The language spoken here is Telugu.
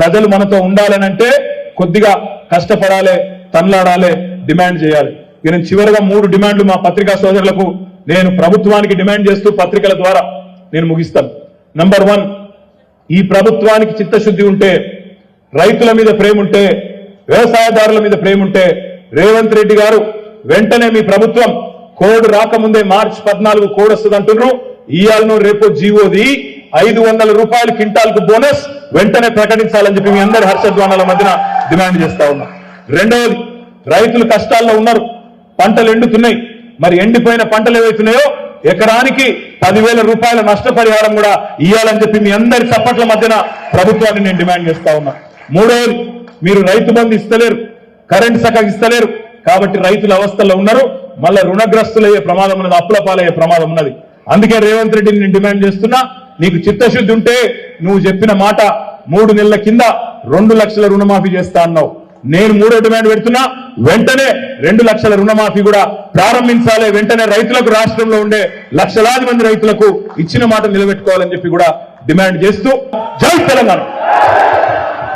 ప్రజలు మనతో ఉండాలనంటే కొద్దిగా కష్టపడాలి తన్లాడాలి డిమాండ్ చేయాలి. నేను చివరిగా మూడు డిమాండ్లు మా పత్రికా సోదరులకు నేను ప్రభుత్వానికి డిమాండ్ చేస్తూ పత్రికల ద్వారా నేను ముగిస్తాను. నంబర్ వన్ ఈ ప్రభుత్వానికి చిత్తశుద్ధి ఉంటే రైతుల మీద ప్రేమ ఉంటే వ్యవసాయదారుల మీద ప్రేమ ఉంటే రేవంత్ రెడ్డి గారు వెంటనే మీ ప్రభుత్వం కోడ్ రాకముందే మార్చ్ పద్నాలుగు కోడ్ వస్తుంది అంటున్నారు ఇయాలను రేపు జీవోది ఐదు వందల రూపాయలు క్వింటాల్కు బోనస్ వెంటనే ప్రకటించాలని చెప్పి మీ అందరి హర్షధ్వానాల మధ్యన డిమాండ్ చేస్తా ఉన్నా. రెండవది రైతులు కష్టాల్లో ఉన్నారు. పంటలు ఎండుతున్నాయి. మరి ఎండిపోయిన పంటలు ఏవైతున్నాయో ఎకరానికి పదివేల రూపాయల నష్టపరిహారం కూడా ఇవ్వాలని చెప్పి మీ అందరి చప్పట్ల మధ్యన ప్రభుత్వాన్ని నేను డిమాండ్ చేస్తా ఉన్నా. మూడవది మీరు రైతు బంధు ఇస్తలేరు. కరెంట్ సగం ఇస్తలేరు. కాబట్టి రైతుల అవస్థల్లో ఉన్నారు. మళ్ళా రుణగ్రస్తులయ్యే ప్రమాదం ఉన్నది అప్పుల పాలయ్యే ప్రమాదం ఉన్నది. అందుకే రేవంత్ రెడ్డిని నేను డిమాండ్ చేస్తున్నా. నీకు చిత్తశుద్ధి ఉంటే నువ్వు చెప్పిన మాట మూడు నెలల కింద రెండు లక్షల రుణమాఫీ చేస్తా అన్నావు. నేను మూడో డిమాండ్ పెడుతున్నా వెంటనే రెండు లక్షల రుణమాఫీ కూడా ప్రారంభించాలి. వెంటనే రైతులకు రాష్ట్రంలో ఉండే లక్షలాది మంది రైతులకు ఇచ్చిన మాట నిలబెట్టుకోవాలని చెప్పి కూడా డిమాండ్ చేస్తూ జై తెలంగాణ.